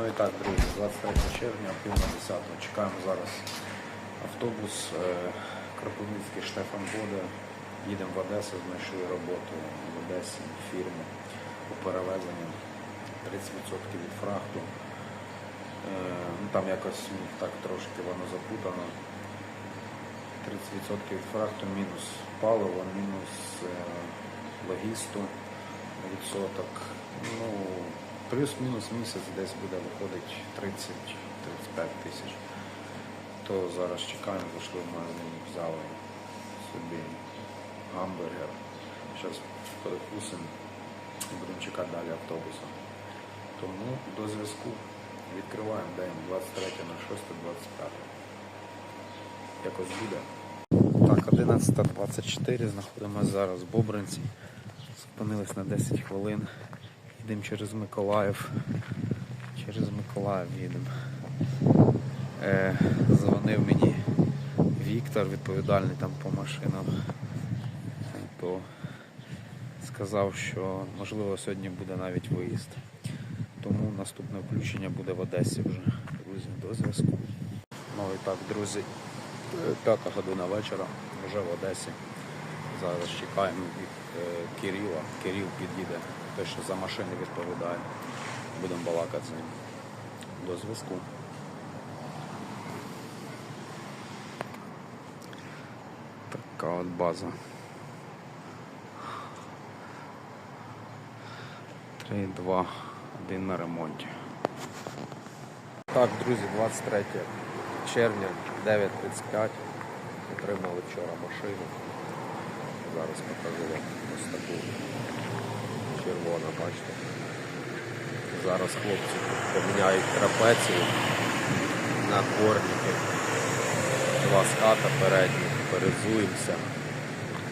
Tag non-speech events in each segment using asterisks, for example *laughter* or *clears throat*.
Ну і так, друзі, 23 червня, пів на 10. Чекаємо зараз автобус е, Кропивницький Штефан Бода. Їдемо в Одесу, знайшли роботу в Одесі фірму по перевезенню 30% від фрахту. Е, ну, там якось так трошки воно запутано. 30% від фрахту, мінус паливо, мінус е, логісту відсоток. Ну, плюс-мінус місяць десь буде виходить 30-35 тисяч. То зараз чекаємо, зайшли в магазин, взяли собі гамбургер. Зараз перекусимо і будемо чекати далі автобуса. Тому до зв'язку відкриваємо день 23 на 6 25. Якось буде. Так, 11.24, знаходимося зараз в Бобринці. Зупинились на 10 хвилин. Їдемо через Миколаїв. Через Миколаїв їдемо. Е, дзвонив мені Віктор, відповідальний там по машинам. То сказав, що можливо сьогодні буде навіть виїзд. Тому наступне включення буде в Одесі вже. Друзі, до зв'язку. Ну і так, друзі, п'ята година вечора, вже в Одесі. Зараз чекаємо від е, Кирила. Кирил під'їде, той, що за машини відповідає. Будемо балакати з ним. До зв'язку. Така от база. 3, 2, 1 на ремонті. Так, друзі, 23 червня, 9.35. Отримали вчора машину. Зараз покажу вам ось таку червону, бачите. Зараз хлопці поміняють трапецію на корніки. Два ската передні, перезуємося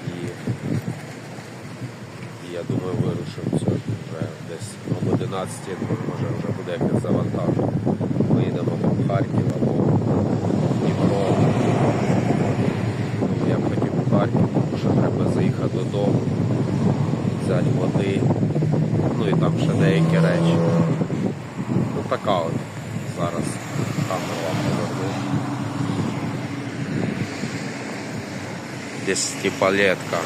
і, я думаю вирушимо сьогодні вже десь об 11, я може вже буде якесь завантаження. Поїдемо або в Харків або в Дніпро. Ну, я б хотів у Харків, тому що треба заїхати додому, взяти води, ну і там ще деякі речі. Ну така от зараз камеру вам поверну. Десь палетка.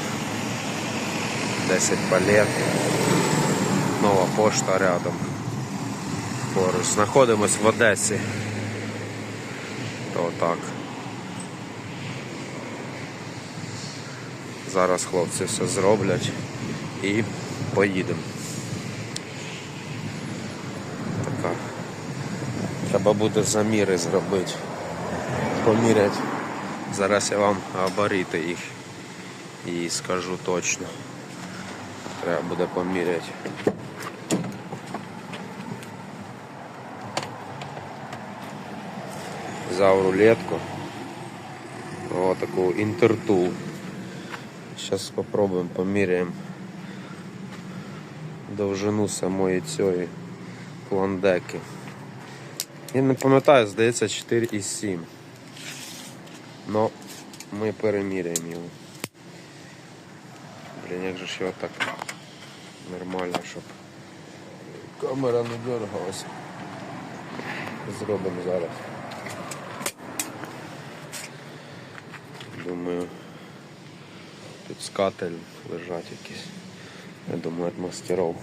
10 палет. Нова пошта рядом. Поруч. Знаходимось в Одесі. То так. Зараз хлопці все зроблять і поїдемо. Така. Треба буде заміри зробити. Поміряти. Зараз я вам габарити їх і скажу точно. Треба буде поміряти. Взяв рулетку. О, таку інтертул. Сейчас попробуем поміряємо довжину самої цієї клондеки. Я не пам'ятаю, здається 4,7. Но ми переміряємо його. Блін, як же ж його так нормально, щоб камера не дергалась. Зробимо зараз. Думаю, тут скатель лежать якісь. Я думаю, від мастеров.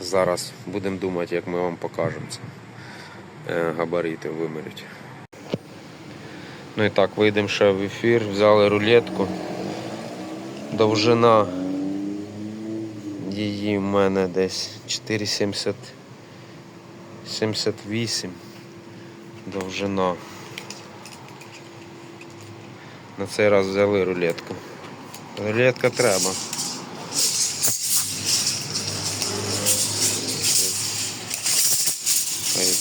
Зараз будемо думати, як ми вам покажемо це. Габарити вимірять. Ну і так, вийдемо ще в ефір, взяли рулетку. Довжина її в мене десь 4,70 78 довжина. На цей раз взяли рулетку. Рулетка треба.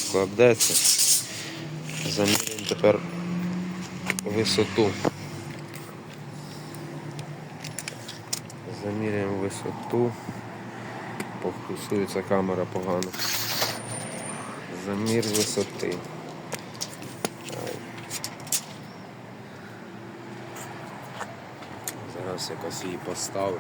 Вкладеться. Заміряємо тепер висоту. Заміряємо висоту. Пофокусується камера погано. Замір висоти. Зараз якось її поставлю.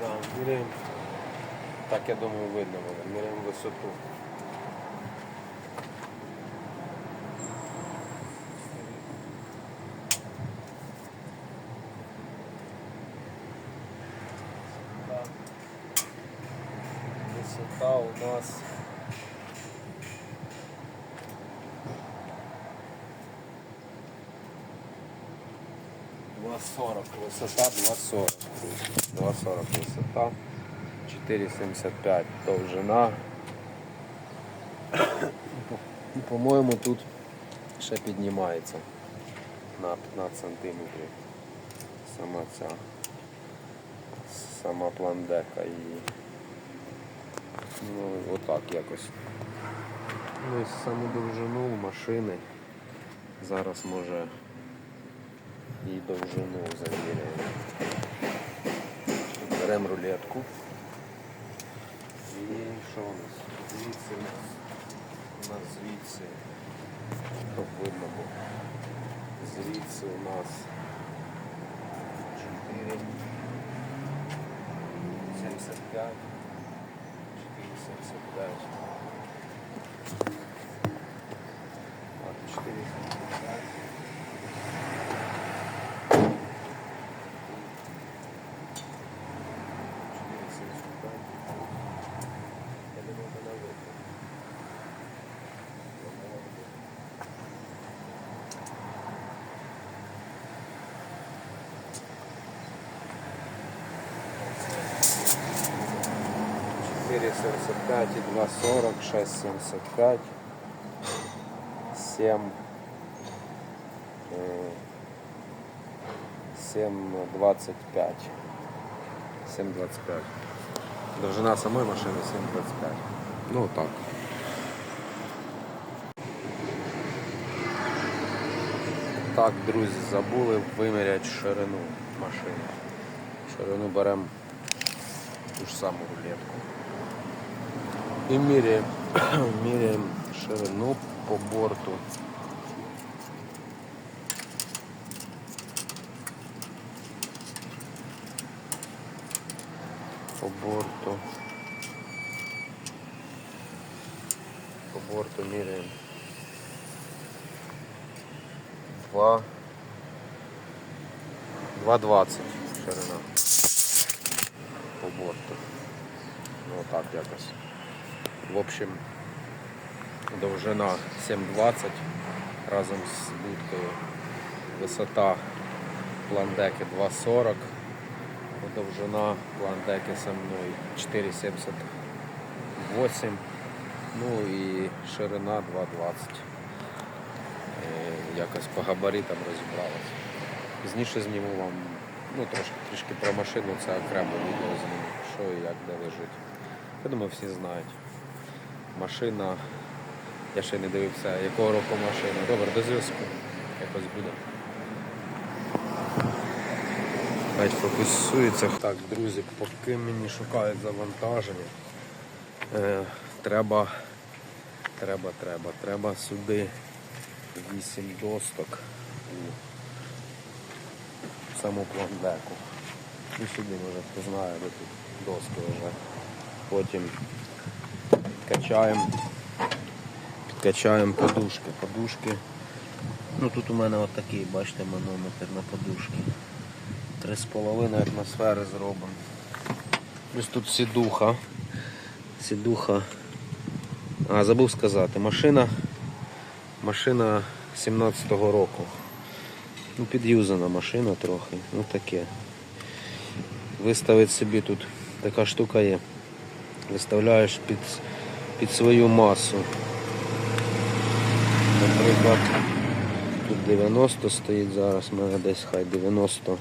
Да, міряємо, так я думаю видно але міряємо висоту. Висота у нас Два сорок висота, 2,40. 2,40 висота, 4,75 довжина. По-моєму, тут ще піднімається на 15 сантиметрів сама ця сама пландека і ну, отак якось. Ну і саму довжину машини зараз може і довжину заміряємо. Беремо рулетку. І що у нас? Звідси у нас, у нас звідси, щоб видно було. Звідси у нас 4, 75, 4,75. Так, 4,75, 2,40, 6,75, 7, 7,25. 7,25. Довжина самої машини 7,25. Ну так. Так, друзі, забули виміряти ширину машини. Ширину беремо ту ж саму рулетку. І міряємо, *clears throat* міряємо ширину по борту. по борту. По борту міряємо. Два. 2,20 ширина. По борту. Ну так якось. В общем, довжина 7,20 разом з будкою. Висота пландеки 2,40 довжина пландеки со мною 4,78 ну і ширина 2,20 Е, якось по габаритам розібралась пізніше зніму вам ну трошки трішки про машину це окремо відео зніму що і як де лежить. Я думаю всі знають машина я ще не дивився якого року машина добре до зв'язку якось буде Хай фокусується. Так, друзі, поки мені шукають завантаження, е, треба, треба, треба, треба сюди 8 досток у саму пландеку. І сюди може хто знає, де тут доски вже. Потім качаємо, підкачаємо подушки. Подушки. Ну тут у мене отакий, бачите, манометр на подушки. 3,5 атмосфери зробимо. Ось тут сідуха. Сідуха. А, забув сказати, машина машина 17-го року. Ну, під'юзана машина трохи. Ну таке. Виставити собі тут така штука є. Виставляєш під, під свою масу. Наприклад, тут 90 стоїть зараз, у мене десь хай 90.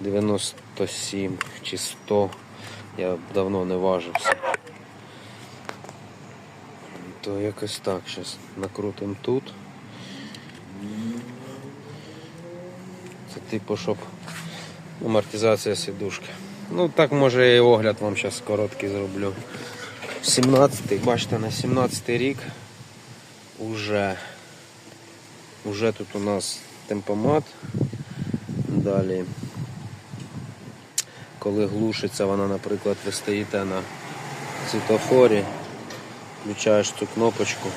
97 чи 100. Я давно не важився. То якось так, зараз накрутимо тут. Це типу, щоб амортизація сідушки. Ну так може і огляд вам зараз короткий зроблю. 17-й, бачите, на 17-й рік уже, уже тут у нас темпомат. Далі коли глушиться вона, наприклад, ви стоїте на світофорі, включаєш цю кнопочку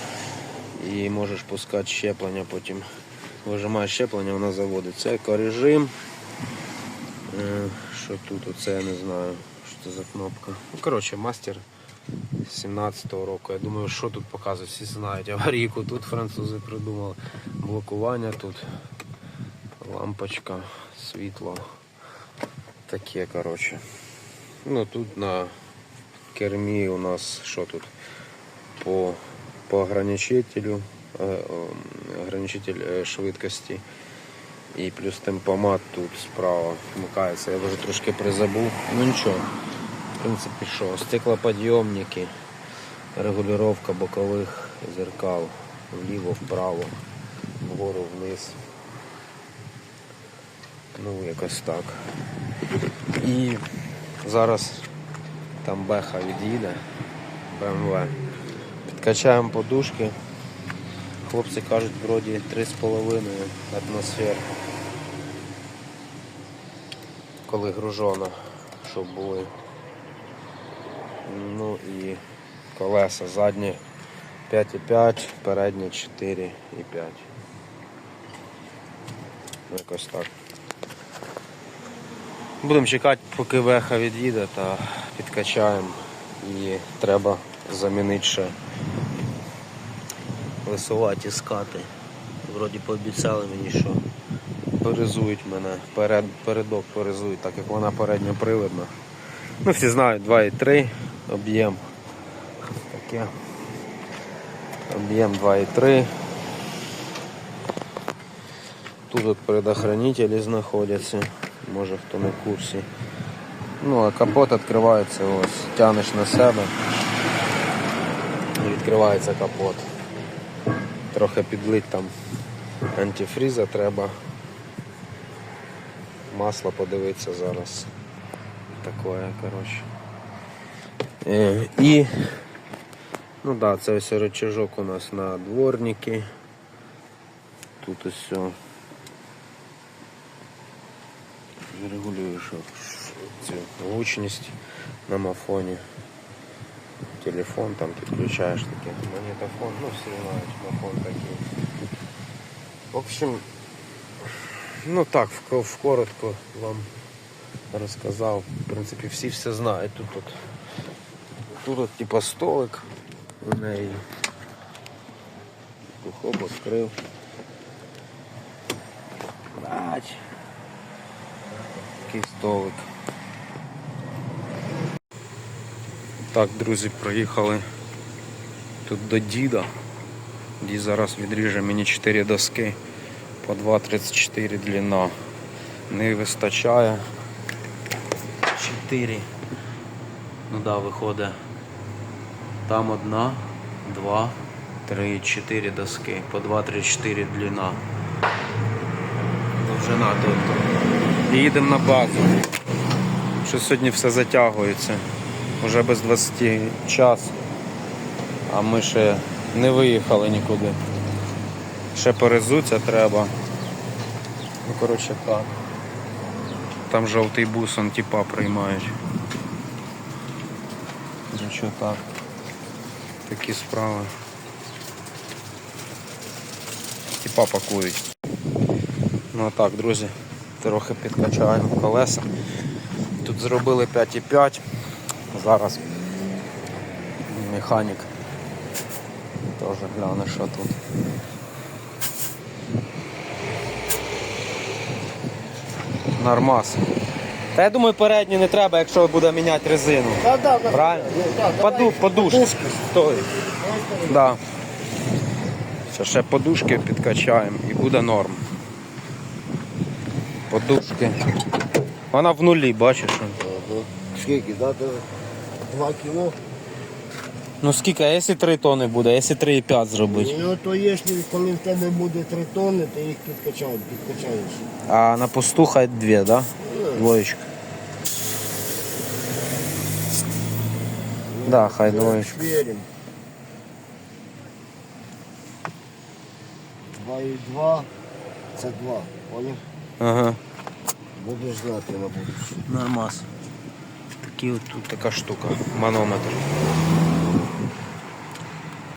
і можеш пускати щеплення, потім вижимаєш щеплення, вона заводиться. Екорежим. Е, Що тут? Оце я не знаю, що це за кнопка. Ну, коротше, мастер 17-го року. Я думаю, що тут показують, всі знають. Аварійку тут французи придумали. Блокування тут. Лампочка, світло. Таке, коротше. Ну тут на кермі у нас що тут? По, по ограничителю, е, ограничитель е, швидкості. І плюс темпомат тут справа вмикається. Я вже трошки призабув. Ну нічого. В принципі, що? Стеклоподйомники, регулювання бокових зеркал, вліво, вправо, вгору, вниз. Ну, якось так. І зараз там беха від'їде, БМВ. Підкачаємо подушки. Хлопці кажуть, вроді 3,5 атмосфер. Коли гружона, щоб були. Ну і колеса задні 5,5, передні 4,5. Якось так. Будемо чекати, поки веха від'їде та підкачаємо. І треба замінити ще висуваті скати. Вроді пообіцяли мені, що перезують мене, перед, передок перезують, так як вона передньопривидна. Ну, всі знають 2,3 об'єм. Таке. Об'єм 2,3. Тут от предохранителі знаходяться, може хто в курсі. Ну а капот відкривається ось, тянеш на себе. Відкривається капот. Трохи підлить там антифріза треба. Масло подивитися зараз. Такое, коротше. Е, і ну да, це ось рычажок у нас на дворники. Тут ось. Регулюєш цю гучність на мафоні. Телефон там підключаєш такий магнітофон, ну всі знають, мафон такий. В общем, ну так, в, в коротко вам розказав. В принципі, всі все знають. Тут от, тут от типа столик у неї. Хоп, відкрив. Бач. Такий столик. Так, друзі, проїхали тут до діда. Дід зараз відріже мені 4 доски по 2,34 длина. Не вистачає 4. Ну да, виходить. Там одна, два, три, чотири доски. По 2-3-4 длина. Довжина тут. І їдемо на базу. Що сьогодні все затягується. Уже без 20 час. А ми ще не виїхали нікуди. Ще перезуться треба. Ну, коротше так. Там жовтий бус, он типа приймають. Ну що так. Такі справи. Типа пакують. Ну а так, друзі, трохи підкачаємо колеса. Тут зробили 5,5. Зараз механік теж гляне, що тут. Нормас. Та я думаю, передню не треба, якщо буде міняти резину. Да, да, да. Правильно? Да, Поду, подушки. Стоїть. Да. Ще, ще подушки підкачаємо і буде норм. Подушки. Вона в нулі, бачиш? Ага. Скільки, да, да? Два кіло. Ну скільки, а якщо 3 тони буде, а якщо 3,5 зробити? Ну то якщо коли в тебе буде три тонни, ти їх підкачаєш, підкачаєш. А на посту хай 2, да? Двоєчка. Да, хай двоєчка. І два. Це два. Поняв? Ага. Будеш знати на будущее. Нормас. Такі от тут така штука, манометр.